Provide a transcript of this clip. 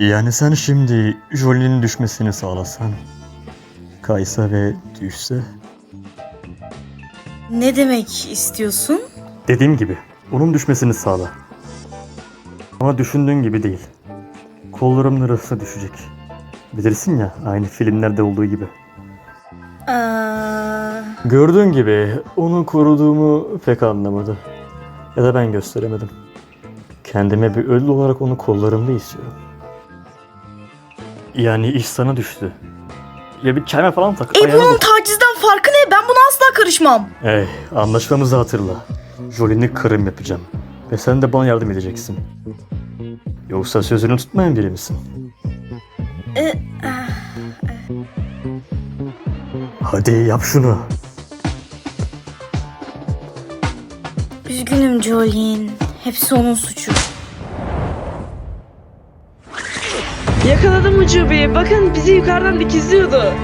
Yani sen şimdi Jolie'nin düşmesini sağlasan, kaysa ve düşse? Ne demek istiyorsun? Dediğim gibi onun düşmesini sağla. Ama düşündüğün gibi değil. Kollarımın arasına düşecek. Bilirsin ya aynı filmlerde olduğu gibi. Aa, Gördüğün gibi onu koruduğumu pek anlamadı. Ya da ben gösteremedim. Kendime bir ölü olarak onu kollarımda istiyorum. Yani iş sana düştü. Ya bir kelime falan tak. e bunun tacizden farkı ne? Ben buna asla karışmam. Ey anlaşmamızı hatırla. Jolie'ni karım yapacağım. Ve sen de bana yardım edeceksin. Yoksa sözünü tutmayan biri misin? E, Hadi yap şunu. üzgünüm Jolene. Hepsi onun suçu. Yakaladım ucubeyi. Bakın bizi yukarıdan dikizliyordu.